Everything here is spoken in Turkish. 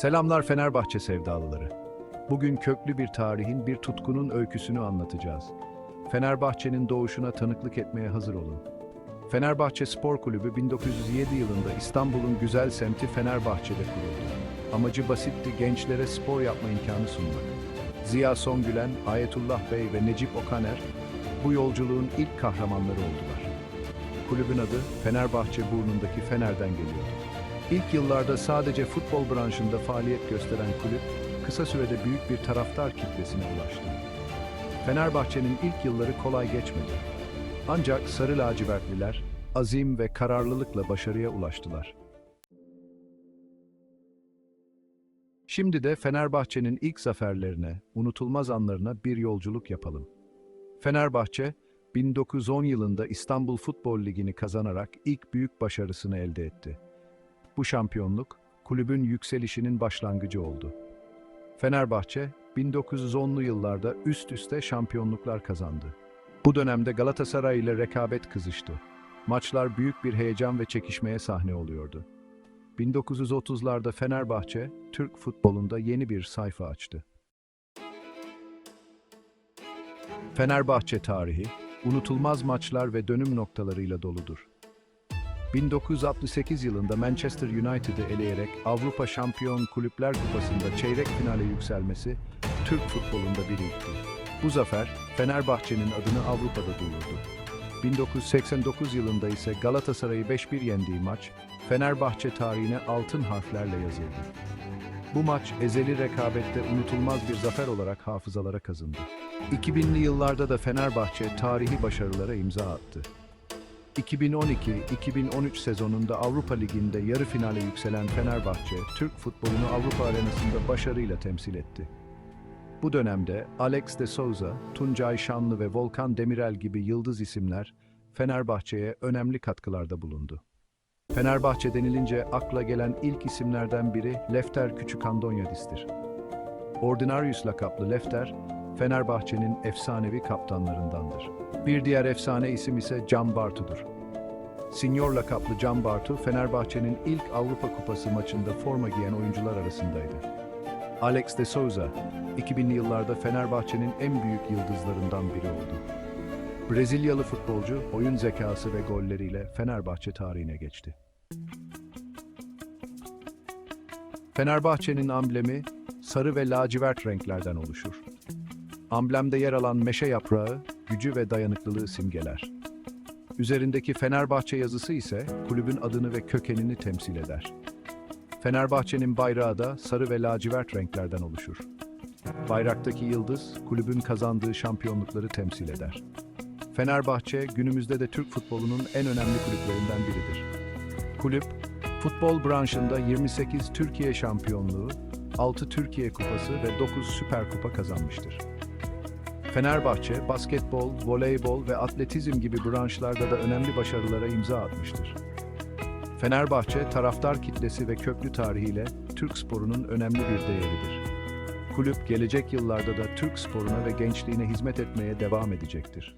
Selamlar Fenerbahçe sevdalıları. Bugün köklü bir tarihin, bir tutkunun öyküsünü anlatacağız. Fenerbahçe'nin doğuşuna tanıklık etmeye hazır olun. Fenerbahçe Spor Kulübü 1907 yılında İstanbul'un güzel semti Fenerbahçe'de kuruldu. Amacı basitti, gençlere spor yapma imkanı sunmak. Ziya Songülen, Ayetullah Bey ve Necip Okaner bu yolculuğun ilk kahramanları oldular. Kulübün adı Fenerbahçe burnundaki Fener'den geliyordu. İlk yıllarda sadece futbol branşında faaliyet gösteren kulüp, kısa sürede büyük bir taraftar kitlesine ulaştı. Fenerbahçe'nin ilk yılları kolay geçmedi. Ancak Sarı Lacivertliler azim ve kararlılıkla başarıya ulaştılar. Şimdi de Fenerbahçe'nin ilk zaferlerine, unutulmaz anlarına bir yolculuk yapalım. Fenerbahçe, 1910 yılında İstanbul Futbol Ligi'ni kazanarak ilk büyük başarısını elde etti. Bu şampiyonluk, kulübün yükselişinin başlangıcı oldu. Fenerbahçe, 1910'lu yıllarda üst üste şampiyonluklar kazandı. Bu dönemde Galatasaray ile rekabet kızıştı. Maçlar büyük bir heyecan ve çekişmeye sahne oluyordu. 1930'larda Fenerbahçe, Türk futbolunda yeni bir sayfa açtı. Fenerbahçe tarihi, unutulmaz maçlar ve dönüm noktalarıyla doludur. 1968 yılında Manchester United'ı eleyerek Avrupa Şampiyon Kulüpler Kupası'nda çeyrek finale yükselmesi Türk futbolunda bir ilkti. Bu zafer Fenerbahçe'nin adını Avrupa'da duyurdu. 1989 yılında ise Galatasaray'ı 5-1 yendiği maç Fenerbahçe tarihine altın harflerle yazıldı. Bu maç ezeli rekabette unutulmaz bir zafer olarak hafızalara kazındı. 2000'li yıllarda da Fenerbahçe tarihi başarılara imza attı. 2012-2013 sezonunda Avrupa Ligi'nde yarı finale yükselen Fenerbahçe, Türk futbolunu Avrupa arenasında başarıyla temsil etti. Bu dönemde Alex de Souza, Tuncay Şanlı ve Volkan Demirel gibi yıldız isimler Fenerbahçe'ye önemli katkılarda bulundu. Fenerbahçe denilince akla gelen ilk isimlerden biri Lefter Küçükandonyadis'tir. Ordinarius lakaplı Lefter, Fenerbahçe'nin efsanevi kaptanlarındandır. Bir diğer efsane isim ise Can Bartu'dur. Senior lakaplı Can Bartu, Fenerbahçe'nin ilk Avrupa Kupası maçında forma giyen oyuncular arasındaydı. Alex de Souza, 2000'li yıllarda Fenerbahçe'nin en büyük yıldızlarından biri oldu. Brezilyalı futbolcu, oyun zekası ve golleriyle Fenerbahçe tarihine geçti. Fenerbahçe'nin amblemi sarı ve lacivert renklerden oluşur. Amblemde yer alan meşe yaprağı, gücü ve dayanıklılığı simgeler. Üzerindeki Fenerbahçe yazısı ise kulübün adını ve kökenini temsil eder. Fenerbahçe'nin bayrağı da sarı ve lacivert renklerden oluşur. Bayraktaki yıldız, kulübün kazandığı şampiyonlukları temsil eder. Fenerbahçe, günümüzde de Türk futbolunun en önemli kulüplerinden biridir. Kulüp, futbol branşında 28 Türkiye şampiyonluğu, 6 Türkiye Kupası ve 9 Süper Kupa kazanmıştır. Fenerbahçe, basketbol, voleybol ve atletizm gibi branşlarda da önemli başarılara imza atmıştır. Fenerbahçe, taraftar kitlesi ve köklü tarihiyle Türk sporunun önemli bir değeridir. Kulüp, gelecek yıllarda da Türk sporuna ve gençliğine hizmet etmeye devam edecektir.